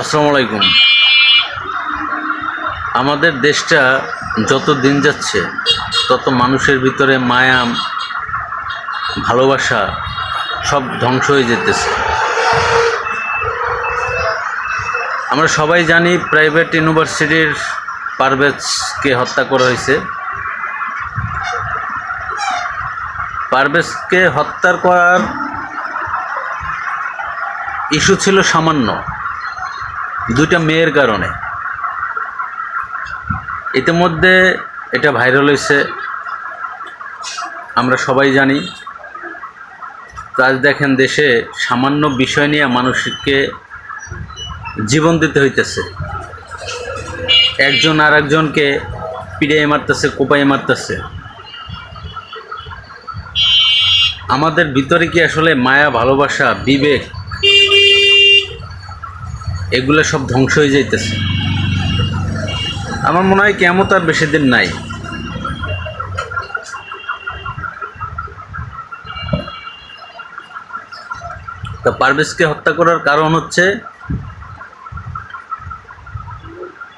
আসসালামু আলাইকুম। আমাদের দেশটা যত দিন যাচ্ছে, তত মানুষের ভিতরে মায়া, ভালোবাসা সব ধ্বংস হয়ে যেতেছে। আমরা সবাই জানি প্রাইভেট ইউনিভার্সিটির পারভেজকে হত্যা করা হয়েছে। পারভেজকে হত্যার করার ইস্যু ছিল সামান্য। দুইটা মেয়ের কারণে। ইতিমধ্যে এটা ভাইরাল হয়েছে। আমরা সবাই জানি। তো আজ দেখেন দেশে সামান্য বিষয় নিয়ে মানুষকে জীবন দিতে হইতেছে। একজন আর একজনকে পিড়িয়ে মারতেছে কোপাই মারতেছে। আমাদের ভিতরে কি আসলে মায়া, ভালোবাসা, বিবেক এগুলো সব ধ্বংস হয়ে যাইতেছে। আমার মনে হয় কেমন আর বেশি দিন নাই। তা পারভেজকে হত্যা করার কারণ হচ্ছে,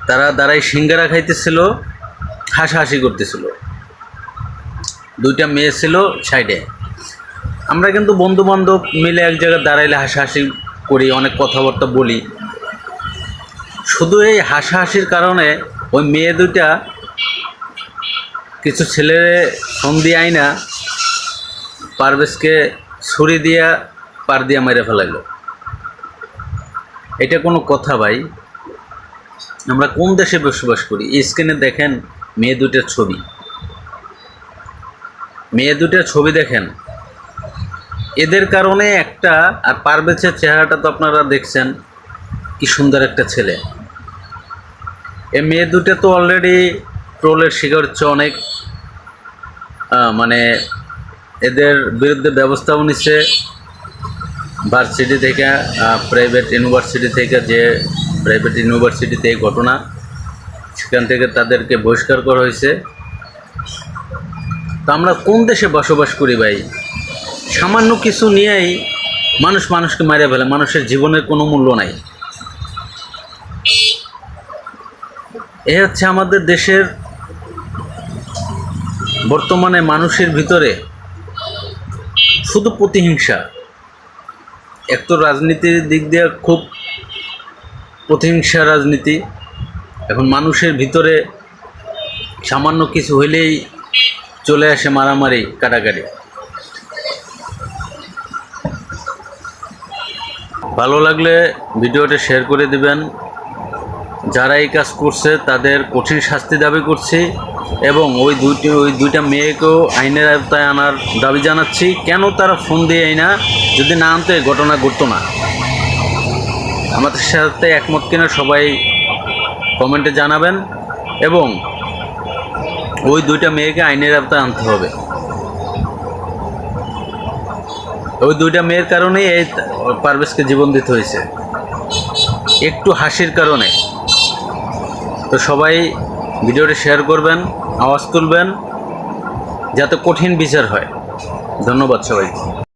তারা দাঁড়াই সিঙ্গারা খাইতেছিল, হাসাহাসি করতেছিল। দুইটা মেয়ে ছিল সাইডে। আমরা কিন্তু বন্ধু বান্ধব মিলে এক জায়গায় দাঁড়াইলে হাসাহাসি করি, অনেক কথাবার্তা বলি। শুধু এই হাসাহাসির কারণে ওই মেয়ে দুটা কিছু ছেলের সন্ধি আইনা পারভেজকে ছুরি দিয়া পার দিয়া মেরে ফেলাইল। এটা কোনো কথা ভাই। আমরা কোন দেশে বসবাস করি? স্ক্রিনে দেখেন মেয়ে দুইটার ছবি। মেয়ে দুইটার ছবি দেখেন। এদের কারণে একটা আর পারভেজের চেহারাটা তো আপনারা দেখছেন। কি সুন্দর একটা ছেলে। এ মেয়ে দুটো তো অলরেডি ট্রোলের শিকার হচ্ছে অনেক। মানে এদের বিরুদ্ধে ব্যবস্থাও নিচ্ছে। ভার্সিটি থেকে প্রাইভেট ইউনিভার্সিটি থেকে যে প্রাইভেট ইউনিভার্সিটিতে এই ঘটনা, সেখান থেকে তাদেরকে বহিষ্কার করা হয়েছে। তো আমরা কোন দেশে বসবাস করি ভাই? সামান্য কিছু নিয়েই মানুষ মানুষকে মারিয়ে ফেলে, মানুষের জীবনের কোনো মূল্য নাই। এ হচ্ছে আমাদের দেশের বর্তমানে মানুষের ভিতরে শুধু প্রতিহিংসা। এক তো রাজনীতির দিক দিয়ে খুব প্রতিহিংসা রাজনীতি। এখন মানুষের ভিতরে সামান্য কিছু হইলেই চলে আসে মারামারি, কাটাকাটি। ভালো লাগলে ভিডিওটা শেয়ার করে দিবেন। যারা এই কাজ করছে, তাদের কঠিন শাস্তি দাবি করছি এবং ওই দুইটি, ওই দুইটা মেয়েকেও আইনের আওতায় আনার দাবি জানাচ্ছি। কেন তারা ফোন দিয়ে না? যদি না আনতো, এই ঘটনা ঘটতো না। আমাদের সাথে একমত কিনা সবাই কমেন্টে জানাবেন এবং ওই দুইটা মেয়েকে আইনের আওতায় আনতে হবে। ওই দুইটা মেয়ের কারণেই এই পারভেজকে জীবন দিতে হয়েছে। একটু হাসির কারণে। তো সবাই ভিডিওটি শেয়ার করবেন আওয়াজ তুলবেন যাতে কঠিন বিচার হয়। ধন্যবাদ সবাইকে।